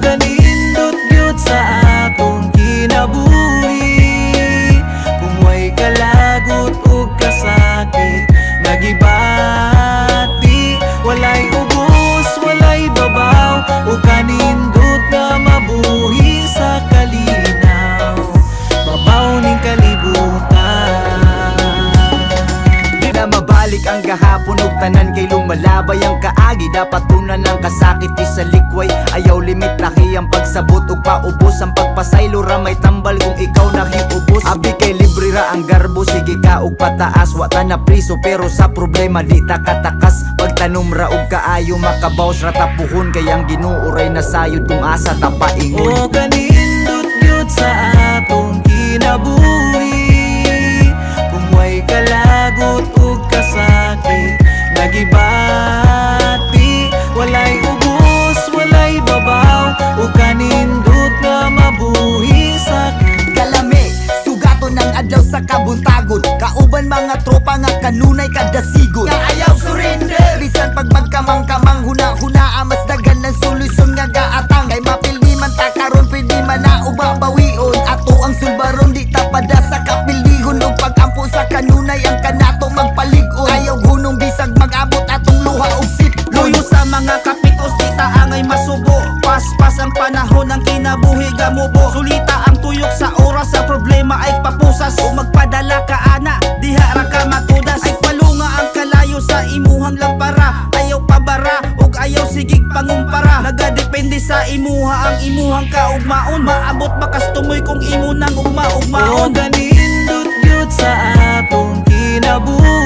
kanindot gyud sa akong kinabuhi. Kung way kalagot o kasakit Nagibati. Walay ubos, walay babaw O kanindot nga mabuhi sa kalinaw. Babaw ning kalibutan. Di na mabalik ang gahan. Malabay ang kaagi Dapat tunan ng kasakit di sa likway. Ayaw limit laki ang pagsabot ug paubos. Ang pagpasaylo ra may tambal kung ikaw nakiubos Abi kay libre ra ang garbo Sige ka og pataas. Wa na priso pero sa problema di ta katakas. Pagtanom ra og kaayo makabaws ra tapuhon. Kayang ginuuray na sayod kung asa ta paingon. O gyud sa kabuntagon. Kauban mga tropa nga kanunay kada sigon. Nga ayaw surrender. Bisan pag magkamang-kamang huna-huna Mas dagan ng solusyon nga gaatang. Kay mapildi man ta karon pwede man na ubabawion. Ato ang sulbaron di tapada sa kapildihon O pagampo sa kanunay ang kanato magpaligon. Ayaw gunong bisag mag-abot atong luha og sip. Luyo sa mga kapitos di taangay masubo. Paspas ang panahon ng kinabuhi gamubo. Sulita ang tuyok sa oras sa problema ay papusas Sa imuha ang imuhang kaugmaon. Maabot bakas tumoy kung imo nang O ugma-ugmaon kanindot gyud sa atong kinabuhi